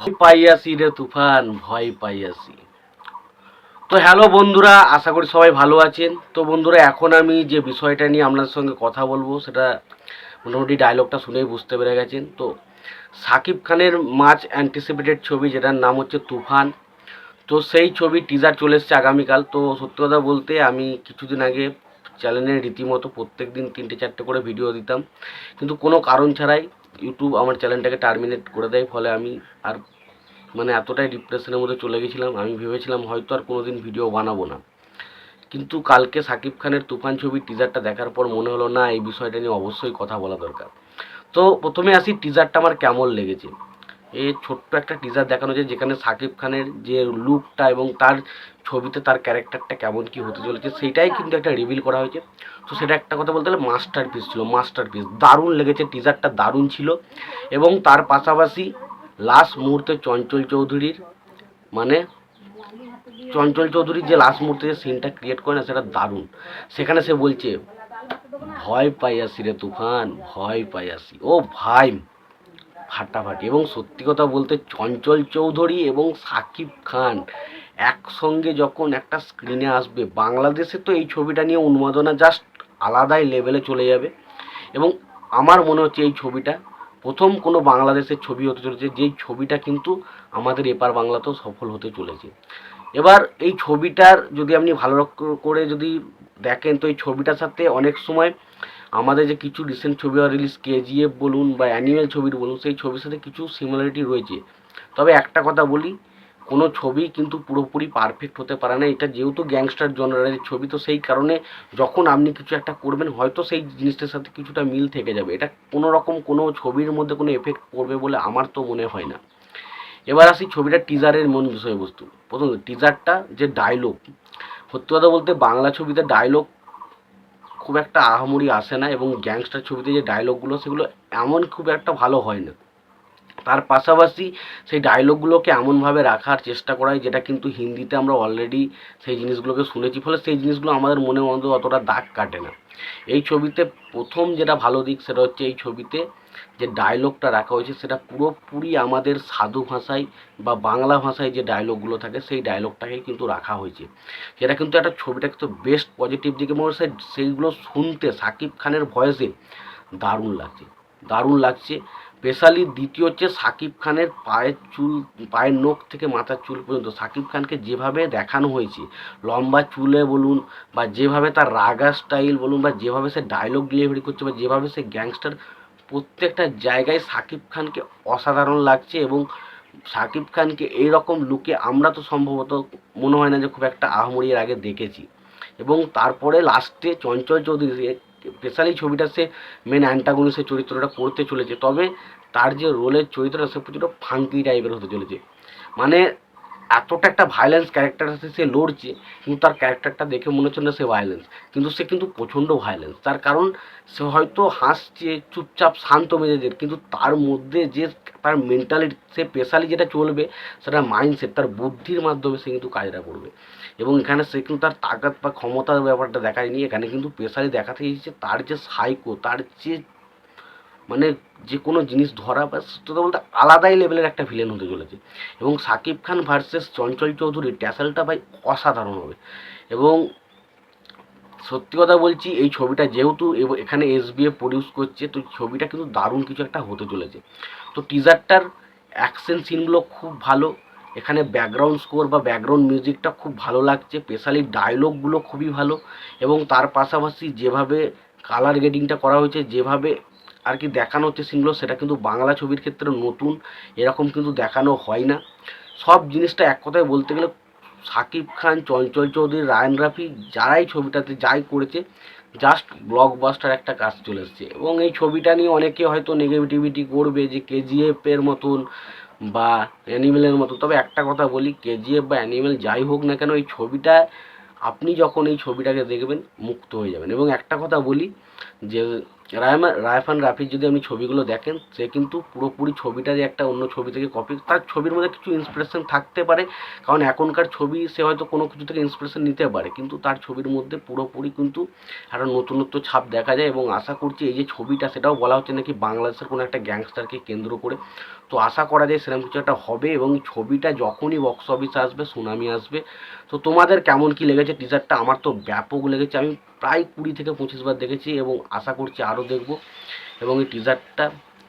ভয় পাইয়াছি রে তুফান, ভয় পাইয়াছি। তো হ্যালো বন্ধুরা, আশা করি সবাই ভালো আছেন। তো বন্ধুরা, এখন আমি যে বিষয়টা নিয়ে আপনাদের সঙ্গে কথা বলব, সেটা মোটামুটি ডায়লগটা শুনেই বুঝতে পেরে গেছেন। তো সাকিব খানের মাছ অ্যান্টিসিপেটেড ছবি, যেটার নাম হচ্ছে তুফান। তো সেই ছবি টিজার চলে এসছে আগামীকাল। তো সত্যি কথা বলতে, আমি কিছুদিন আগে চ্যানেলে রীতিমতো প্রত্যেক দিন তিনটে চারটে করে ভিডিও দিতাম। কিন্তু কোনো কারণ ছাড়াই ইউটিউব আমার চ্যানেলটাকে টার্মিনেট করে দেয়, ফলে আমি আর মানে এতটাই ডিপ্রেশনের মধ্যে চলে গেছিলাম, আমি ভেবেছিলাম হয়তো আর কোনোদিন ভিডিও বানাবো না। কিন্তু কালকে সাকিব খানের তুফান ছবির টিজারটা দেখার পর মনে হলো, না, এই বিষয়টা নিয়ে অবশ্যই কথা বলা দরকার। তো প্রথমে আসি টিজারটা আমার কেমন লেগেছে। এই ছোট্ট একটা টিজার দেখানো হয়েছে যেখানে সাকিব খানের যে লুকটা এবং তার ছবিতে তার ক্যারেক্টারটা কেমন কি হতে চলেছে সেটাই কিন্তু একটা রিভিল করা হয়েছে। তো সেটা একটা কথা বলতে গেলে মাস্টার পিস ছিল মাস্টার পিস দারুণ লেগেছে টিজারটা দারুণ ছিল এবং তার পাশাপাশি লাস্ট মুহূর্তে চঞ্চল চৌধুরীর মানে চঞ্চল চৌধুরীর যে লাস্ট মুহূর্তে যে সিনটা ক্রিয়েট করে না, সেটা দারুণ। সেখানে সে বলছে, ভয় পাই আসি রে তুফান, ভয় পাই আসি ও ভাই ফাটাফাটি এবং সত্যি কথা বলতে চঞ্চল চৌধুরী এবং সাকিব খান একসঙ্গে যখন একটা স্ক্রিনে আসবে, বাংলাদেশে তো এই ছবিটা নিয়ে উন্মাদনা জাস্ট আলাদাই লেভেলে চলে যাবে। এবং আমার মনে হচ্ছে এই ছবিটা প্রথম কোনো বাংলাদেশের ছবি হতে চলেছে যেই ছবিটা কিন্তু আমাদের এপার বাংলাতেও সফল হতে চলেছে। এবার এই ছবিটার যদি আপনি ভালো করে যদি দেখেন, তো এই ছবিটার সাথে অনেক সময় আমাদের যে কিছু রিসেন্ট ছবি রিলিজ কেজিএফ বলুন বা অ্যানিমেল ছবির বলুন, সেই ছবির সাথে কিছু সিমিলারিটি রয়েছে। তবে একটা কথা বলি, কোনো ছবি কিন্তু পুরোপুরি পারফেক্ট হতে পারে না। এটা যেহেতু গ্যাংস্টার জনারের ছবি, তো সেই কারণে যখন আপনি কিছু একটা করবেন, হয়তো সেই জিনিসটার সাথে কিছুটা মিল থেকে যাবে। এটা কোনো রকম কোনো ছবির মধ্যে কোনো এফেক্ট পড়বে বলে আমার তো মনে হয় না। এবার আসি ছবিটার টিজারের মূল বিষয়বস্তু। প্রথম টিজারটা যে ডায়লগ সত্যি কথা বলতে বাংলা ছবিতে ডায়লগ খুব একটা আহামরি আসে না এবং গ্যাংস্টার ছবিতে যে ডায়লগগুলো সেগুলো এমন খুব একটা ভালো হয় না। তার পাশাপাশি সেই ডায়লগগুলোকে এমনভাবে রাখার চেষ্টা করা হয় যেটা কিন্তু হিন্দিতে আমরা অলরেডি সেই জিনিসগুলোকে শুনেছি, ফলে সেই জিনিসগুলো আমাদের মনে মধ্যে অতটা দাগ কাটে না। এই ছবিতে প্রথম যেটা ভালো দিক, সেটা হচ্ছে এই ছবিতে যে ডায়লগটা রাখা হয়েছে, সেটা পুরোপুরি আমাদের সাধু ভাষায় বা বাংলা ভাষায় যে ডায়লগগুলো থাকে, সেই ডায়লগটাকে কিন্তু রাখা হয়েছে। সেটা কিন্তু একটা ছবিটা কিন্তু বেস্ট পজিটিভ দিকে মনে হচ্ছে, সেইগুলো শুনতে সাকিব খানের ভয়েসে দারুণ লাগছে। দারুণ লাগছে স্পেশালি দ্বিতীয় হচ্ছে সাকিব খানের পায়ের চুল, পায়ের নখ থেকে মাথার চুল পর্যন্ত। সাকিব খানকে যেভাবে দেখানো হয়েছে, লম্বা চুলে বলুন বা যেভাবে তার রাগা স্টাইল বলুন বা যেভাবে সে ডায়লগ ডেলিভারি করছে বা যেভাবে সে গ্যাংস্টার প্রত্যেকটা জায়গায় সাকিব খানকে অসাধারণ লাগছে এবং সাকিব খানকে এই রকম লুকে আমরা তো সম্ভবত মনে হয় না যে খুব একটা আহমরি এর আগে দেখেছি। এবং তারপরে লাস্টে চঞ্চল চৌধুরী স্পেশালি ছবিটা সে মেন অ্যান্টাগনিসের চরিত্রটা করতে চলেছে, তবে তার যে রোলের চরিত্রটা সে প্রচুর ফাঙ্কি টাইপের হতে চলেছে। মানে এতটা একটা ভায়োলেন্স ক্যারেক্টার সাথে সে লড়ছে, কিন্তু তার ক্যারেক্টারটা দেখে মনে হচ্ছে না সে ভায়োলেন্স কিন্তু সে কিন্তু প্রচণ্ড ভায়োলেন্স তার কারণ, সে হয়তো হাসছে, চুপচাপ শান্ত মেজাজের, কিন্তু তার মধ্যে যে তার মেন্টালিটি সে স্পেশালি যেটা চলবে, সেটা মাইন্ডসেট তার বুদ্ধির মাধ্যমে সে কিন্তু কাজটা করবে। এবং এখানে সে কিন্তু তার তাকাত বা ক্ষমতার ব্যাপারটা দেখায়নি, এখানে কিন্তু স্পেশালি দেখাতে এসেছে, তার যে সাইকো তার যে মানে যে কোনো জিনিস ধরা বা সত্যি কথা বলতে আলাদাই লেভেলের একটা ভিলেন হতে চলেছে। এবং সাকিব খান ভার্সেস চঞ্চল চৌধুরী ট্যাসেলটা ভাই অসাধারণ হবে। এবং সত্যি কথা বলছি, এই ছবিটা যেহেতু এখানে এস প্রডিউস করছে, তো ছবিটা কিন্তু দারুণ কিছু একটা হতে চলেছে। তো টিজারটার অ্যাকশন সিনগুলো খুব ভালো, এখানে ব্যাকগ্রাউন্ড স্কোর বা ব্যাকগ্রাউন্ড মিউজিকটা খুব ভালো লাগছে স্পেশালি ডায়লগগুলো খুবই ভালো, এবং তার পাশাপাশি যেভাবে কালার গ্রেডিংটা করা হয়েছে, যেভাবে আর কি দেখানো হচ্ছে সিনগুলো, সেটা কিন্তু বাংলা ছবির ক্ষেত্রে নতুন, এরকম কিন্তু দেখানো হয় না। সব জিনিসটা এক কথায় বলতে গেলে সাকিব খান, চঞ্চল চৌধুরী, রায়ন রাফি যারাই ছবিটাতে যাই করেছে জাস্ট ব্লকবাস্টার একটা কাজ চলে এসছে। এবং এই ছবিটা নিয়ে অনেকে হয়তো নেগেটিভিটি করবে যে কেজিএফ এর মতন বা অ্যানিমেলের মতো তবে একটা কথা বলি কেজিএফ বা অ্যানিমেল যাই হোক না কেন, এই ছবিটা, আপনি যখন এই ছবিটাকে দেখবেন, মুক্ত হয়ে যাবেন। এবং একটা কথা বলি যে রায়মা, রায়ফান রাফির যদি আপনি ছবিগুলো দেখেন, সে কিন্তু পুরোপুরি ছবিটা যে একটা অন্য ছবি থেকে কপি তার ছবির মধ্যে কিছু ইন্সপিরেশন থাকতে পারে। কারণ এখনকার ছবি সে হয়তো কোনো কিছু থেকে ইন্সপিরেশন নিতে পারে, কিন্তু তার ছবির মধ্যে পুরোপুরি কিন্তু একটা নতুনত্ব ছাপ দেখা যায় এবং আশা করছি এই যে ছবিটা, সেটাও বলা হচ্ছে নাকি বাংলাদেশের কোনো একটা গ্যাংস্টারকে কেন্দ্র করে। তো আশা করা যায় সেরকম কিছু একটা হবে এবং ছবিটা যখনই বক্স অফিসে আসবে, সুনামি আসবে। তো তোমাদের কেমন কি লেগেছে? টিজারটা আমার তো ব্যাপক লেগেছে। আমি প্রায় কুড়ি থেকে পঁচিশ বার দেখেছি এবং আশা করছি আরও দেখব। এবং এই টিজারটা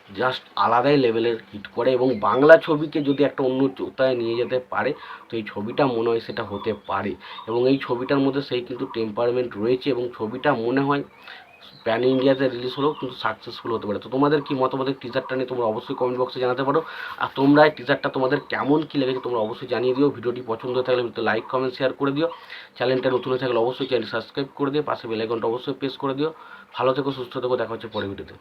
জাস্ট আলাদাই লেভেলের হিট করে এবং বাংলা ছবিকে যদি একটা অন্য চোতায় নিয়ে যেতে পারে, তো এই ছবিটা মনে হয় সেটা হতে পারে। এবং এই ছবিটার মধ্যে সেই কিন্তু টেম্পারমেন্ট রয়েছে এবং ছবিটা মনে হয় প্যান ইন্ডিয়াতে রিলিজ হলেও কিন্তু সাকসেসফুল হতে পারে। তো তোমাদের কি মতামত টিজারটা নিয়ে তোমরা অবশ্যই কমেন্ট বক্সে জানাতে পারো। আর তোমরা এই টিজারটা তোমাদের কেমন কী লেগেছে তোমরা অবশ্যই জানিয়ে দিও। ভিডিওটি পছন্দ হয়ে থাকলে লাইক কমেন্ট শেয়ার করে দিও। চ্যানেলটা নতুন হয়ে থাকলে অবশ্যই চ্যানেল সাবস্ক্রাইব করে দিও। পাশে বেল আইকনটা অবশ্যই প্রেস করে দিও। ভালো থেকো, সুস্থ থেকো। দেখা হচ্ছে পরের ভিডিওতে